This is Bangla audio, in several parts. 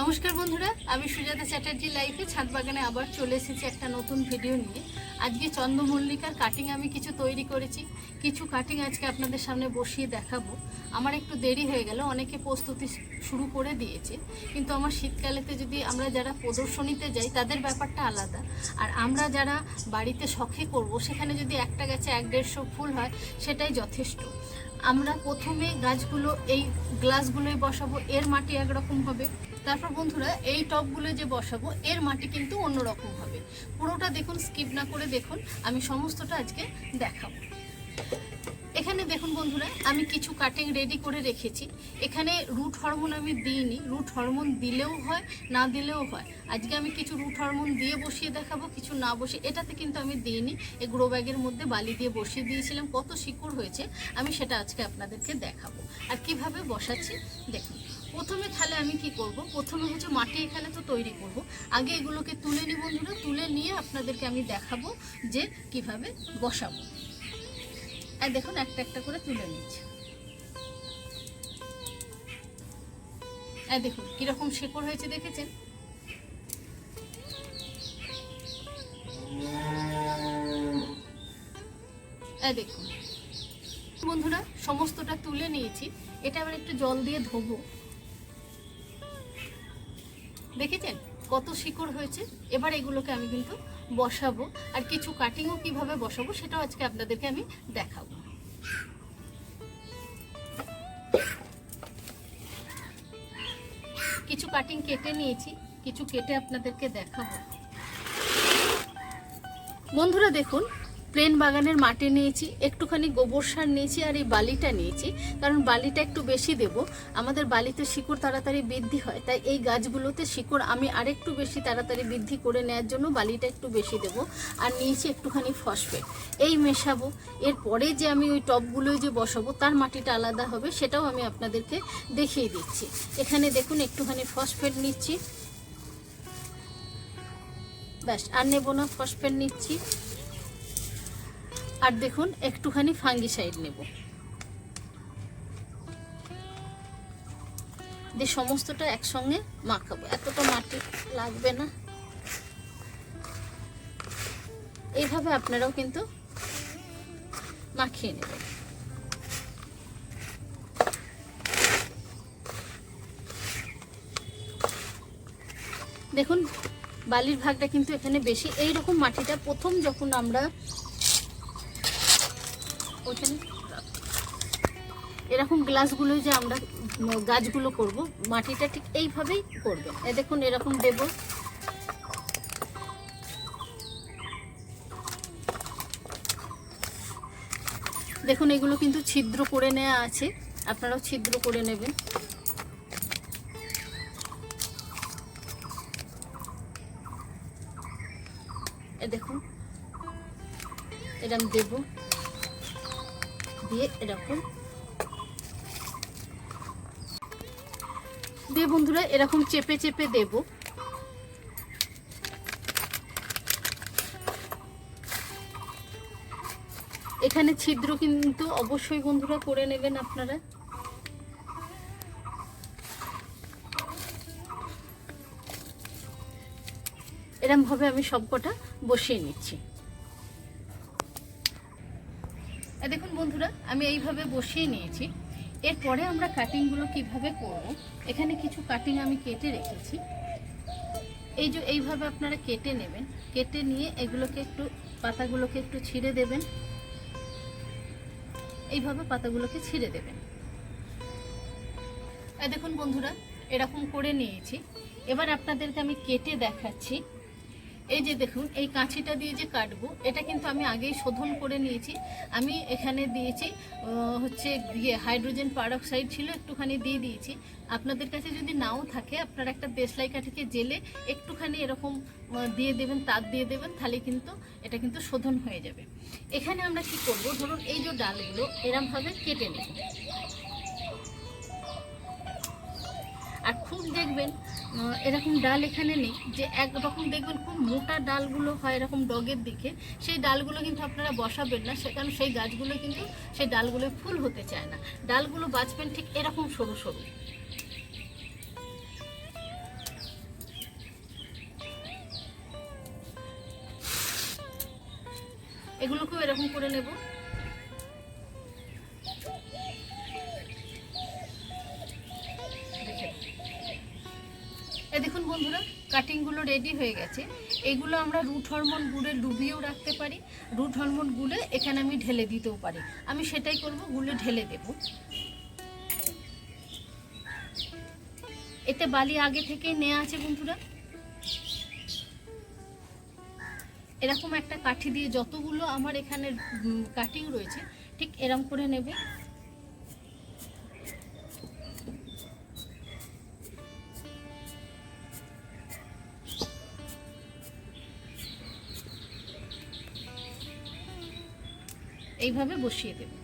নমস্কার বন্ধুরা, আমি সুজাতা চ্যাটার্জি লাইফে ছাদ বাগানে আবার চলে এসেছি একটা নতুন ভিডিও নিয়ে। আজকে চন্দ্রমল্লিকার কাটিং আমি কিছু তৈরি করেছি। কিছু কাটিং আজকে আপনাদের সামনে বসিয়ে দেখাবো। আমার একটু দেরি হয়ে গেল, অনেকে প্রস্তুতি শুরু করে দিয়েছে। কিন্তু আমার শীতকালেতে যদি আমরা যারা প্রদর্শনীতে যাই, তাদের ব্যাপারটা আলাদা। আর আমরা যারা বাড়িতে শখে করব, সেখানে যদি একটা গাছে এক দেড়শো ফুল হয়, সেটাই যথেষ্ট। আমরা প্রথমে গাছগুলো, এই গ্লাসগুলোই বসাবো, এর মাটি একরকম হবে। তারপর বন্ধুরা, এই টপগুলো যে বসাবো, এর মাটি কিন্তু অন্যরকম হবে। পুরোটা দেখুন স্কিপ না করে দেখুন, আমি সমস্তটা আজকে দেখাবো। এখানে দেখুন বন্ধুরা, আমি কিছু কাটিং রেডি করে রেখেছি। এখানে রুট হরমোন আমি দিইনি রুট হরমোন দিলেও হয়, না দিলেও হয়। আজকে আমি কিছু রুট হরমোন দিয়ে বসিয়ে দেখাবো, কিছু না বসে এটাতে কিন্তু আমি দিইনি, এই গ্রো ব্যাগের মধ্যে বালি দিয়ে বসিয়ে দিয়েছিলাম, কত শিকড় হয়েছে, আমি সেটা আজকে আপনাদেরকে দেখাবো। আর কীভাবে বসাচ্ছি, দেখুন। প্রথমে তাহলে আমি কি করব? প্রথমে হচ্ছে মাটি এখানে তো তৈরি করব। আগে এগুলোকে তুলে নিই বন্ধুরা, তুলে নিয়ে আপনাদেরকে আমি দেখাবো যে কীভাবে বসাবো। আর দেখুন, একটা একটা করে তুলে নিচ্ছে। আর দেখুন, কীরকম শেকড় হয়েছে, দেখেছেন? দেখুন, বন্ধুরা, সমস্তটা তুলে নিয়েছি। এটা আবার একটু জল দিয়ে ধোবো। দেখেছেন? কত শিকড় হয়েছে? এবার এগুলোকে আমি কিন্তু বসাবো। আর কিছু কাটিংও কীভাবে বসাবো সেটাও আজকে আপনাদেরকে আমি দেখাবো। কিছু কাটিং কেটে নিয়েছি, কিছু কেটে আপনাদেরকে দেখাবো। বন্ধুরা দেখুন প্লেন বাগানের মাটি নিয়েছি, একটুখানি গোবর সার নিয়েছি আর এই বালিটা নিয়েছি। কারণ বালিটা একটু বেশি দেব। আমাদের বালিতে শিকড় তাড়াতাড়ি বৃদ্ধি হয়, তাই এই গাছগুলোতে শিকড় আমি আরেকটু বেশি তাড়াতাড়ি বৃদ্ধি করে নেওয়ার জন্য বালিটা একটু বেশি দেব আর নিয়েছি একটুখানি ফসফেট। এই মেশাবো। এরপরে যে আমি ওই টবগুলোয় যে বসাবো, তার মাটিটা আলাদা হবে, সেটাও আমি আপনাদেরকে দেখিয়ে দিচ্ছি। এখানে দেখুন একটুখানি ফসফেট নিচ্ছি। ব্যাস, আর নেব না, ফসফেট নিচ্ছি। আর দেখুন, একটুখানি ফাঙ্গিসাইড নেব। দিয়ে সমস্তটা একসঙ্গে মাখাবো। এতটা মাটি লাগবে না। এইভাবে আপনারাও কিন্তু মাখিয়ে নেবেন। দেখুন, বালির ভাগটা কিন্তু এখানে বেশি। এই রকম মাটিটা প্রথম যখন আমরা ওখানে এরকম গ্লাসগুলো যে আমরা গাছগুলো করব, মাটিটা ঠিক এইভাবেই করবে। এ দেখুন, এরকম দেব। দেখুন, এগুলো কিন্তু ছিদ্র করে নেওয়া আছে। আপনারাও ছিদ্র করে নেবেন। দেখুন, এরম দেবো। দিয়ে এরকম। দিয়ে বন্ধুরা এরকম চেপে চেপে দেব। এখানে ছিদ্র কিন্তু অবশ্যই বন্ধুরা করে নেবেন আপনারা। এরম ভাবে আমি সবকটা বসিয়ে নিচ্ছি। বন্ধুরা, আমি এইভাবে বসিয়ে নিয়েছি। এরপরে আমরা কাটিংগুলো কীভাবে করব, এখানে কিছু কাটিং আমি কেটে রেখেছি। এই যে এইভাবে আপনারা কেটে নেবেন, কেটে নিয়ে এগুলোকে একটু, পাতাগুলোকে একটু ছিঁড়ে দেবেন। এইভাবে পাতাগুলোকে ছিঁড়ে দেবেন। দেখুন বন্ধুরা, এরকম করে নিয়েছি। এবার আপনাদেরকে আমি কেটে দেখাচ্ছি। এই যে দেখুন, এই কাঁচিটা দিয়ে যে কাটবো, এটা কিন্তু আমি আগেই শোধন করে নিয়েছি। আমি এখানে দিয়েছি হচ্ছে ইয়ে হাইড্রোজেন পারক্সাইড ছিল, একটুখানি দিয়ে দিয়েছি। আপনাদের কাছে যদি নাও থাকে, আপনারা একটা দেশলাই কাঠিকে জেলে একটুখানি এরকম দিয়ে দেবেন, তার দিয়ে দেবেন, তাহলে কিন্তু এটা কিন্তু শোধন হয়ে যাবে। এখানে আমরা কি করব? ধরুন এই যে ডালগুলো এরমভাবে কেটে নেব। আর খুব দেখবেন এরকম ডাল এখানে নেই, যে একরকম দেখবেন খুব মোটা ডালগুলো হয় এরকম ডগের দিকে, সেই ডালগুলো কিন্তু আপনারা বসাবেন না, সে কারণ সেই গাছগুলো কিন্তু সেই ডালগুলো ফুল হতে চায় না। ডালগুলো বাঁচবেন ঠিক এরকম সরু সরু। এগুলোকেও এরকম করে নেব। কাটিংগুলো রেডি হয়ে গেছে। এগুলো আমরা রুট হরমোন গুলে ডুবিয়েও রাখতে পারি। রুট হরমোন গুলে এখানে আমি ঢেলে দিতেও পারি। আমি সেটাই করব, গুলে ঢেলে দেব। এতে বালি আগে থেকেই নেওয়া আছে বন্ধুরা। এরকম একটা কাঠি দিয়ে যতগুলো আমার এখানে কাটিং রয়েছে, ঠিক এরম করে নেবে। এইভাবে বসিয়ে দেবে।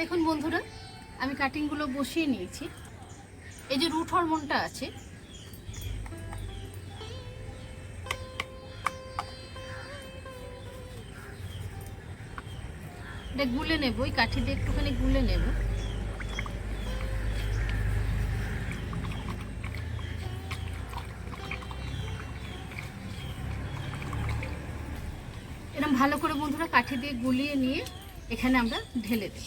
দেখুন বন্ধুরা আমি কাটিংগুলো বসিয়ে নিয়েছি। এই যে রুট হরমোনটা আছে এটা গুলে নেব, ওই কাঠি দিয়ে একটুখানি গুলে নেব। এরকম ভালো করে বন্ধুরা কাঠি দিয়ে গুলিয়ে নিয়ে এখানে আমরা ঢেলে দেব।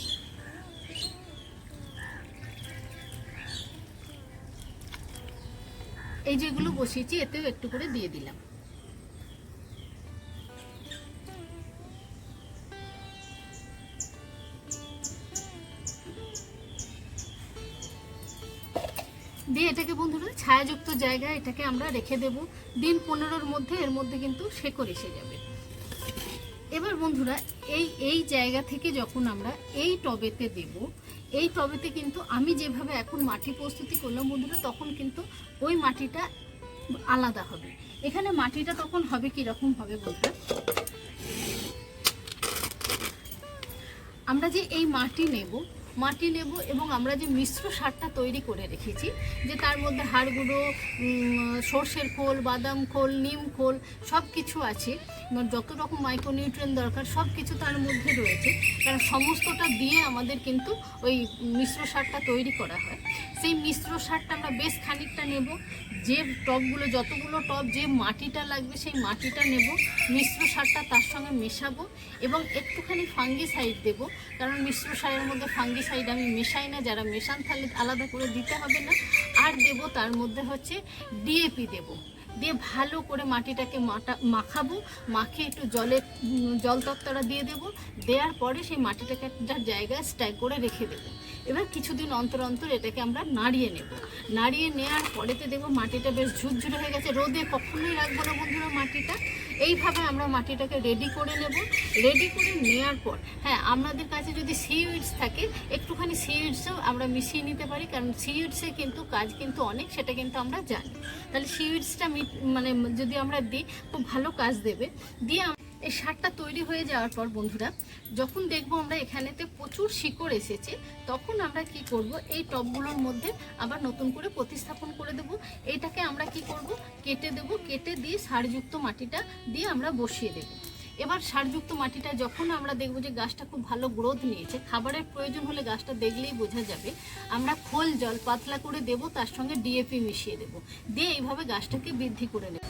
এই যেগুলো বসিয়েছি, এতেও একটু করে দিয়ে দিলাম। দিয়ে এটাকে বন্ধুরা ছায়াযুক্ত জায়গায় এটাকে আমরা রেখে দেব। দিন পনেরোর মধ্যে, এর মধ্যে কিন্তু শেকড় এসে যাবে। এবার বন্ধুরা, এই এই জায়গা থেকে যখন আমরা এই টবেতে দেব, এই টবেতে কিন্তু আমি যেভাবে এখন মাটি প্রস্তুতি করলাম বন্ধুরা, তখন কিন্তু ওই মাটিটা আলাদা হবে। এখানে মাটিটা তখন হবে কীরকম হবে বন্ধুরা? আমরা যে এই মাটি নেব মাটি লেবু এবং আমরা যে মিশ্র সারটা তৈরি করে রেখেছি, যে তার মধ্যে হাড়গুঁড়ো সর্ষের খোল, বাদাম খোল, নিম খোল সব কিছু আছে। যত রকম মাইক্রোনিউট্রিয়েন্ট দরকার সব কিছু তার মধ্যে রয়েছে। কারণ সমস্তটা দিয়ে আমাদের কিন্তু ওই মিশ্র সারটা তৈরি করা হয়। সেই মিশ্র সারটা আমরা বেশ খানিকটা নেব। যে টবগুলো যতগুলো টব যে মাটিটা লাগবে, সেই মাটিটা নেব। মিশ্র সারটা তার সঙ্গে মেশাবো এবং একটুখানি ফাঙ্গিসাইড দেব। কারণ মিশ্র সারের মধ্যে ফাঙ্গিসাইড আমি মেশাই না। যারা মেশান তাহলে আলাদা করে দিতে হবে না। আর দেব তার মধ্যে হচ্ছে ডিএপি দেব। দিয়ে ভালো করে মাটিটাকে মাটা, মাখাবো, মাখে একটু জলে জল তত্ত্বটা দিয়ে দেব। দেওয়ার পরে সেই মাটিটাকে একটা জায়গায় স্ট্যাক করে রেখে দেবো। এবার কিছুদিন অন্তর অন্তর এটাকে আমরা নাড়িয়ে নেব। নাড়িয়ে নেওয়ার পরেতে দেখব মাটিটা বেশ ঝুরঝুরে হয়ে গেছে। রোদে কখনোই রাখব না বন্ধুরা মাটিটা। এইভাবে আমরা মাটিটাকে রেডি করে নেব। রেডি করে নেওয়ার পর হ্যাঁ আমাদের কাছে যদি সিউইডস থাকে, একটুখানি সিউইডসও আমরা মিশিয়ে নিতে পারি, কারণ সিউইডসে কিন্তু কাজ কিন্তু অনেক, সেটা কিন্তু আমরা জানি। তাহলে সিউইডসটা মানে যদি আমরা দিই, খুব ভালো কাজ দেবে। দিয়ে এই সারটা তৈরি হয়ে যাওয়ার পর বন্ধুরা, যখন দেখব আমরা এখানেতে প্রচুর শিকড় এসেছে, তখন আমরা কি করব, এই টবগুলোর মধ্যে আবার নতুন করে প্রতিস্থাপন করে দেব। এইটাকে আমরা কি করব, কেটে দেব, কেটে দিয়ে সারযুক্ত মাটিটা দিয়ে আমরা বসিয়ে দেব। এবার সারযুক্ত মাটিটা যখন আমরা দেখব যে গাছটা খুব ভালো গ্রোথ নিয়েছে, খাবারের প্রয়োজন হলে গাছটা দেখলেই বোঝা যাবে, আমরা খোল জল পাতলা করে দেব, তার সঙ্গে ডিএপি মিশিয়ে দেব, দিয়ে এইভাবে গাছটাকে বৃদ্ধি করে নেব।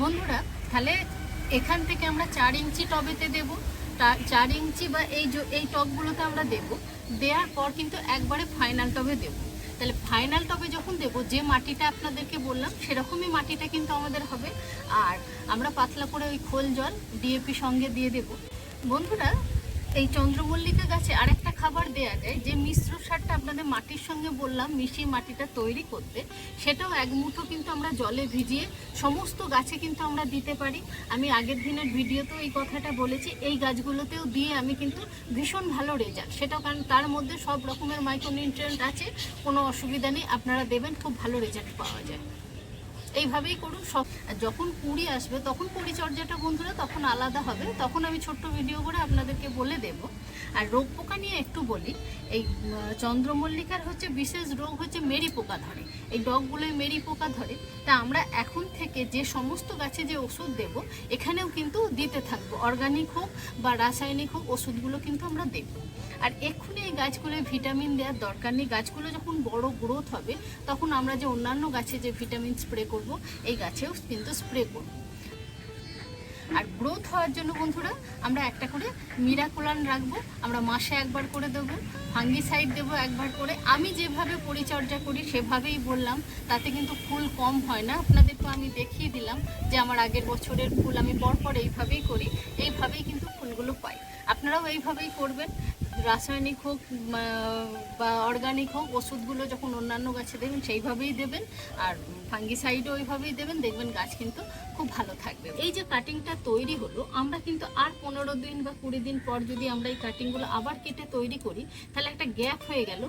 বন্ধুরা, তাহলে এখান থেকে আমরা চার ইঞ্চি টবেতে দেব। চার ইঞ্চি বা এই এই টবগুলোতে আমরা দেব। দেওয়ার পর কিন্তু একবারে ফাইনাল টবে দেব। তাহলে ফাইনাল টবে যখন দেব, যে মাটিটা আপনাদেরকে বললাম, সেরকমই মাটিটা কিন্তু আমাদের হবে। আর আমরা পাতলা করে ওই খোল জল ডিএপি সঙ্গে দিয়ে দেব। বন্ধুরা এই চন্দ্রমল্লিকা গাছে আরেকটা খাবার দেয়া যায়, যে মিশ্র সারটা আপনাদের মাটির সঙ্গে বললাম, মিশিয়ে মাটিটা তৈরি করতে, সেটাও এক মুঠো কিন্তু আমরা জলে ভিজিয়ে সমস্ত গাছে কিন্তু আমরা দিতে পারি। আমি আগের দিনের ভিডিওতেও এই কথাটা বলেছি, এই গাছগুলোতেও দিয়ে আমি কিন্তু ভীষণ ভালো রেজাল্ট সেটাও কারণ তার মধ্যে সব রকমের মাইক্রোনিউট্রিয়েন্ট আছে, কোনো অসুবিধা নেই, আপনারা দেবেন, খুব ভালো রেজাল্ট পাওয়া যায়। এইভাবেই করুন। সব যখন কুড়ি আসবে, তখন পরিচর্যাটা বন্ধুরা তখন আলাদা হবে। তখন আমি ছোট্ট ভিডিও করে আপনাদেরকে বলে দেব। আর রোগ পোকা নিয়ে একটু বলি, এই চন্দ্রমল্লিকার হচ্ছে বিশেষ রোগ হচ্ছে মেরি পোকা ধরে। এই ডগগুলোই মেরি পোকা ধরে। তা আমরা এখন থেকে যে সমস্ত গাছে যে ওষুধ দেব, এখানেও কিন্তু দিতে থাকব। অর্গানিক হোক বা রাসায়নিক হোক, ওষুধগুলো কিন্তু আমরা দেব। আর এক্ষুনি এই গাছগুলোয় ভিটামিন দেওয়ার দরকার নেই। গাছগুলো যখন বড় গ্রোথ হবে, তখন আমরা যে অন্যান্য গাছে যে ভিটামিন স্প্রে করব, এই গাছেও কিন্তু স্প্রে করব। আর গ্রোথ হওয়ার জন্য বন্ধুরা, আমরা একটা করে মিরাকুলান রাখব। আমরা মাসে একবার করে দেবো ফাঙ্গিসাইড দেবো একবার করে। আমি যেভাবে পরিচর্যা করি, সেভাবেই বললাম, তাতে কিন্তু ফুল কম হয় না। আপনাদের তো আমি দেখিয়ে দিলাম যে আমার আগের বছরের ফুল আমি পরপর এইভাবেই করি, এইভাবেই কিন্তু ফুলগুলো পাই। আপনারাও এইভাবেই করবেন। রাসায়নিক হোক বা অর্গানিক হোক, ওষুধগুলো যখন অন্যান্য গাছে দেবেন, সেইভাবেই দেবেন। আর ফাঙ্গিসাইডও ওইভাবেই দেবেন। দেখবেন গাছ কিন্তু খুব ভালো থাকবে। এই যে কাটিংটা তৈরি হলো, আমরা কিন্তু আর পনেরো দিন বা কুড়ি দিন পর যদি আমরা এই কাটিংগুলো আবার কেটে তৈরি করি, তাহলে একটা গ্যাপ হয়ে গেল।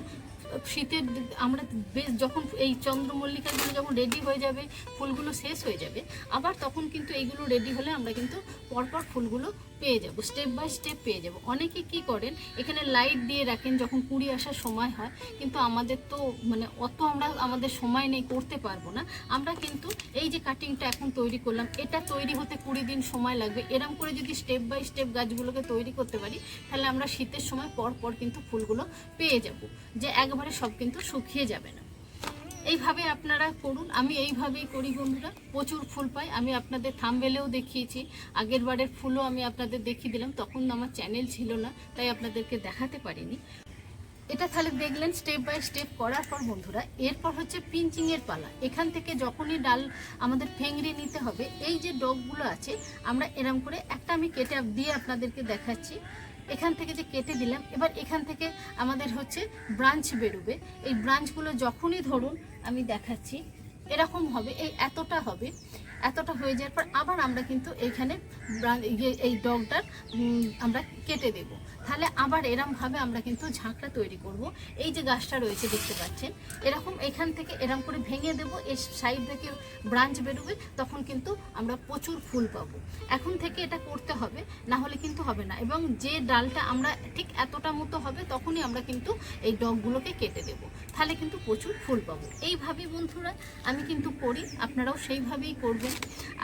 শীতের আমরা বেশ যখন এই চন্দ্রমল্লিকাগুলো যখন রেডি হয়ে যাবে, ফুলগুলো শেষ হয়ে যাবে, আবার তখন কিন্তু এইগুলো রেডি হলে আমরা কিন্তু পরপর ফুলগুলো পেয়ে যাব স্টেপ বাই স্টেপ পেয়ে যাব। অনেকে কি করেন, এখানে লাইট দিয়ে রাখেন যখন কুড়ি আসার সময় হয়, কিন্তু আমাদের তো মানে অত আমরা আমাদের সময় নেই, করতে পারব না। আমরা কিন্তু এই যে কাটিংটা এখন তৈরি করলাম, এটা তৈরি হতে কুড়ি দিন সময় লাগবে। এরম করে যদি স্টেপ বাই স্টেপ গাছগুলোকে তৈরি করতে পারি, তাহলে আমরা শীতের সময় পর পর কিন্তু ফুলগুলো পেয়ে যাব, যে একবারে সব কিন্তু শুকিয়ে যাবে না। এইভাবে আপনারা করুন। আমি এইভাবেই করি বন্ধুরা। প্রচুর ফুল পাই। আমি আপনাদের থামবেলেও দেখিয়েছি। আগের বারের ফুলও আমি আপনাদের দেখিয়ে দিলাম। তখন আমার চ্যানেল ছিল না, তাই আপনাদেরকে দেখাতে পারিনি। এটা তাহলে দেখলেন স্টেপ বাই স্টেপ করার পর বন্ধুরা, এরপর হচ্ছে পিঞ্চিংয়ের পালা। এখান থেকে যখনই ডাল আমাদের ফেংড়ে নিতে হবে, এই যে ডগগুলো আছে, আমরা এরম করে একটা আমি কেটে দিয়ে আপনাদেরকে দেখাচ্ছি। এখান থেকে যে কেটে দিলাম, এবার এখান থেকে আমাদের হচ্ছে ব্রাঞ্চ বেরোবে। এই ব্রাঞ্চগুলো যখনই ধরুন আমি দেখাচ্ছি, এরকম হবে, এই এতটা হবে। এতটা হয়ে যাওয়ার পর আবার আমরা কিন্তু এইখানে ব্রান- ইয়ে- এই ডগটার আমরা কেটে দেব। তাহলে আবার এরমভাবে আমরা কিন্তু ঝাঁকড়া তৈরি করব। এই যে গাছটা রয়েছে, দেখতে পাচ্ছেন, এরকম এখান থেকে এরম করে ভেঙে দেব। এই সাইড থেকে ব্রাঞ্চ বেরোবে, তখন কিন্তু আমরা প্রচুর ফুল পাবো। এখন থেকে এটা করতে হবে, না হলে কিন্তু হবে না। এবং যে ডালটা আমরা ঠিক এতটা মতো হবে, তখনই আমরা কিন্তু এই ডগগুলোকে কেটে দেব। তাহলে কিন্তু প্রচুর ফুল পাবো। এইভাবেই বন্ধুরা, আমি কিন্তু করি। আপনারাও সেইভাবেই করবেন।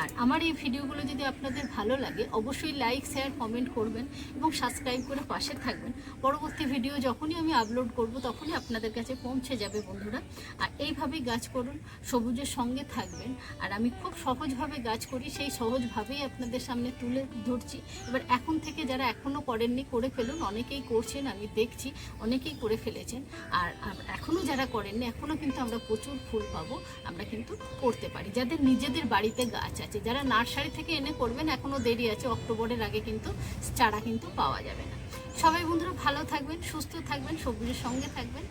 আর আমার এই ভিডিওগুলো যদি আপনাদের ভালো লাগে, অবশ্যই লাইক শেয়ার কমেন্ট করবেন এবং সাবস্ক্রাইব করে পাশে থাকবেন। পরবর্তী ভিডিও যখনই আমি আপলোড করব, তখনই আপনাদের কাছে পৌঁছে যাবে বন্ধুরা। আর এইভাবেই গাছ করুন, সবুজের সঙ্গে থাকবেন। আর আমি খুব সহজভাবে গাছ করি, সেই সহজভাবেই আপনাদের সামনে তুলে ধরছি। এবার এখন থেকে যারা এখনও করেননি, করে ফেলুন। অনেকেই করছেন, আমি দেখছি, অনেকেই করে ফেলেছেন। আর এখনও যারা করেননি এখনও কিন্তু আমরা প্রচুর ফুল পাবো, আমরা কিন্তু করতে পারি। যাদের নিজেদের বাড়িতে গাছ আছে। যারা নার্সারি থেকে এনে করবেন এখনও দেরি আছে, অক্টোবরের আগে কিন্তু চারা কিন্তু পাওয়া যাবে না। সবাই বন্ধুরা ভালো থাকবেন, সুস্থ থাকবেন, সবুজের সঙ্গে থাকবেন।